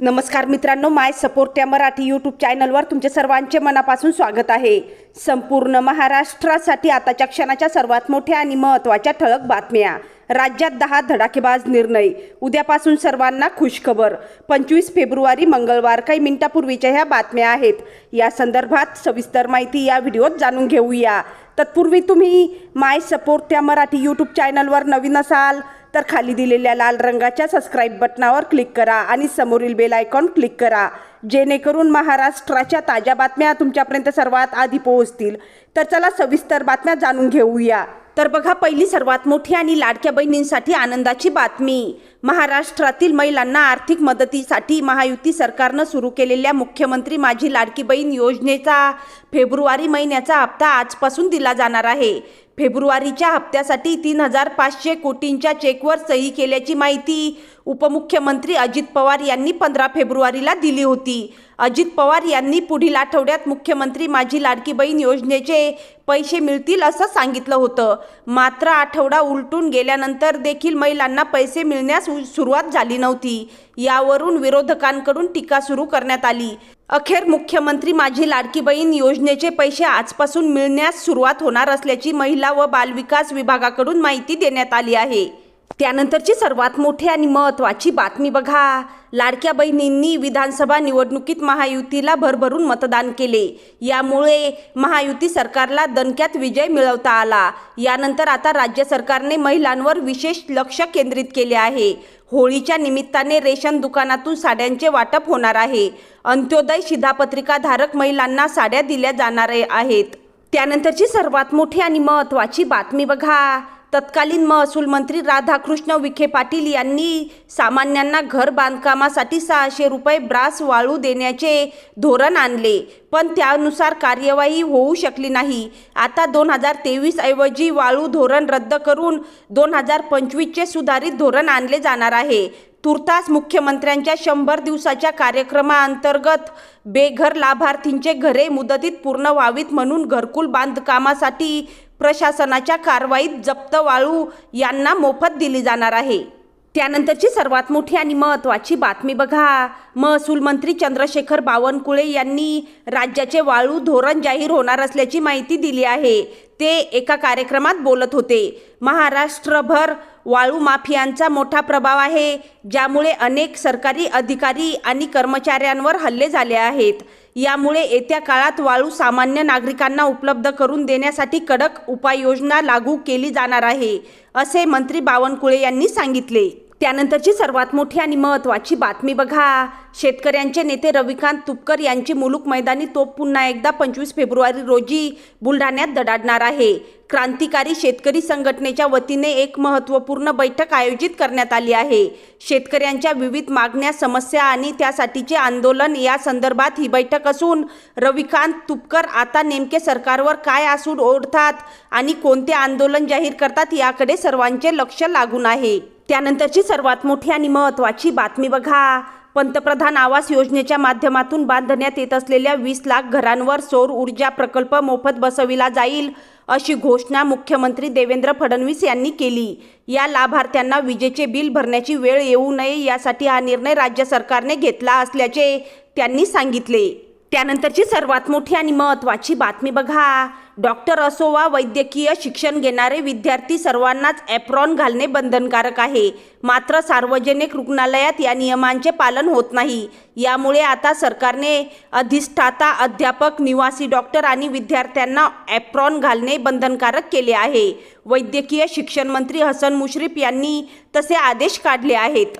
नमस्कार मित्रांनो माय सपोर्ट या मराठी यूट्यूब चॅनलवर तुमचे सर्वांचे मनापासून स्वागत आहे. संपूर्ण महाराष्ट्रासाठी आताच्या क्षणाच्या सर्वात मोठ्या आणि महत्त्वाच्या ठळक बातम्या. राज्यात दहा धडाकेबाज निर्णय. उद्यापासून सर्वांना खुशखबर. पंचवीस फेब्रुवारी मंगळवार काही मिनिटापूर्वीच्या ह्या बातम्या आहेत. या संदर्भात सविस्तर माहिती या व्हिडिओत जाणून घेऊया. तत्पूर्वी तुम्ही माय सपोर्ट या मराठी यूट्यूब चॅनलवर नवीन असाल तर खाली दिलेल्या लाल रंगाच्या सबस्क्राईब बटनावर क्लिक करा आणि समोरील बेल आयकॉन क्लिक करा. जेणेकरून महाराष्ट्राच्या ताज्या बातम्या तुमच्यापर्यंत सर्वात आधी पोहोचतील. तर चला सविस्तर बातम्या जाणून घेऊया. तर बघा पहिली सर्वात मोठी आणि लाडक्या बहिणींसाठी आनंदाची बातमी. महाराष्ट्रातील महिलांना आर्थिक मदतीसाठी महायुती सरकारनं सुरू केलेल्या मुख्यमंत्री माझी लाडकी बहीण योजनेचा फेब्रुवारी महिन्याचा हप्ता आजपासून दिला जाणार आहे. फेब्रुवारीच्या हप्त्यासाठी तीन हजार पाचशे कोटींच्या चेकवर सही केल्याची माहिती उपमुख्यमंत्री अजित पवार यांनी पंधरा फेब्रुवारीला दिली होती. अजित पवार यांनी पुढील आठवड्यात मुख्यमंत्री माझी लाडकी बहीण योजनेचे पैसे मिळतील असं सांगितलं होतं. मात्र आठवडा उलटून गेल्यानंतर देखील महिलांना पैसे मिळण्यास सुरुवात झाली नव्हती. यावरून विरोधकांकडून टीका सुरू करण्यात आली. अखेर मुख्यमंत्री माझी लाडकी बहीण योजनेचे पैसे आजपासून मिळण्यास सुरुवात होणार असल्याची महिला व बालविकास विभागाकडून माहिती देण्यात आली आहे. त्यानंतरची सर्वात मोठी आणि महत्त्वाची बातमी बघा. लाडक्या बहिणींनी विधानसभा निवडणुकीत महायुतीला भरभरून मतदान केले. यामुळे महायुती सरकारला दणक्यात विजय मिळवता आला. यानंतर आता राज्य सरकारने महिलांवर विशेष लक्ष केंद्रित केले आहे. होळीच्या निमित्ताने रेशन दुकानातून साड्यांचे वाटप होणार आहे. अंत्योदय शिधापत्रिकाधारक महिलांना साड्या दिल्या जाणार आहेत. त्यानंतरची सर्वात मोठी आणि महत्त्वाची बातमी बघा. तत्कालीन महसूल मंत्री राधाकृष्ण विखे पाटील यांनी सामान्यांना घर बांधकामासाठी सहाशे रुपये ब्रास वाळू देण्याचे धोरण आणले. पण त्यानुसार कार्यवाही होऊ शकली नाही. आता दोन हजार तेवीस ऐवजी वाळू धोरण रद्द करून दोन हजार पंचवीसचे सुधारित धोरण आणले जाणार आहे. तुर्तास मुख्यमंत्र्यांच्या शंभर दिवसाच्या कार्यक्रमाअंतर्गत बेघर लाभार्थींचे घरे मुदतीत पूर्ण व्हावीत म्हणून घरकुल बांधकामासाठी प्रशासनाच्या कारवाईत जप्त वाळू यांना मोफत दिली जाणार आहे. त्यानंतरची सर्वात मोठी आणि महत्त्वाची बातमी बघा. महसूल मंत्री चंद्रशेखर बावनकुळे यांनी राज्याचे वाळू धोरण जाहीर होणार असल्याची माहिती दिली आहे. ते एका कार्यक्रमात बोलत होते. महाराष्ट्रभर वाळू माफियांचा मोठा प्रभाव आहे ज्यामुळे अनेक सरकारी अधिकारी आणि कर्मचाऱ्यांवर हल्ले झाले आहेत. यामुळे येत्या काळात वाळू सामान्य नागरिकांना उपलब्ध करून देण्यासाठी कडक उपाययोजना लागू केली जाणार आहे असे मंत्री बावनकुळे यांनी सांगितले. त्यानंतरची सर्वात मोठी आणि महत्त्वाची बातमी बघा. शेतकऱ्यांचे नेते रविकांत तुपकर यांची मुलूक मैदानी तोप पुन्हा एकदा पंचवीस फेब्रुवारी रोजी बुलढाण्यात दडाडणार आहे. क्रांतिकारी शेतकरी संघटनेच्या वतीने एक महत्त्वपूर्ण बैठक आयोजित करण्यात आली आहे. शेतकऱ्यांच्या विविध मागण्या समस्या आणि त्यासाठीचे आंदोलन या संदर्भात ही बैठक असून रविकांत तुपकर आता नेमके सरकारवर काय आसूड ओढतात आणि कोणते आंदोलन जाहीर करतात याकडे सर्वांचे लक्ष लागून आहे. त्यानंतरची सर्वात मोठी आणि महत्त्वाची बातमी बघा. पंतप्रधान आवास योजनेच्या माध्यमातून बांधण्यात येत असलेल्या वीस लाख घरांवर सौर ऊर्जा प्रकल्प मोफत बसविला जाईल अशी घोषणा मुख्यमंत्री देवेंद्र फडणवीस यांनी केली. या लाभार्थ्यांना विजेचे बिल भरण्याची वेळ येऊ नये यासाठी हा निर्णय राज्य सरकारने घेतला असल्याचे त्यांनी सांगितले. त्यानंतरची सर्वात मोठी आणि महत्त्वाची बातमी बघा. डॉक्टर असो वा वैद्यकीय शिक्षण घेणारे विद्यार्थी सर्वांनाच ॲप्रॉन घालणे बंधनकारक आहे. मात्र सार्वजनिक रुग्णालयात या नियमांचे पालन होत नाही. यामुळे आता सरकारने अधिष्ठाता अध्यापक निवासी डॉक्टर आणि विद्यार्थ्यांना ॲप्रॉन घालणे बंधनकारक केले आहे. वैद्यकीय शिक्षण मंत्री हसन मुश्रीफ यांनी तसे आदेश काढले आहेत.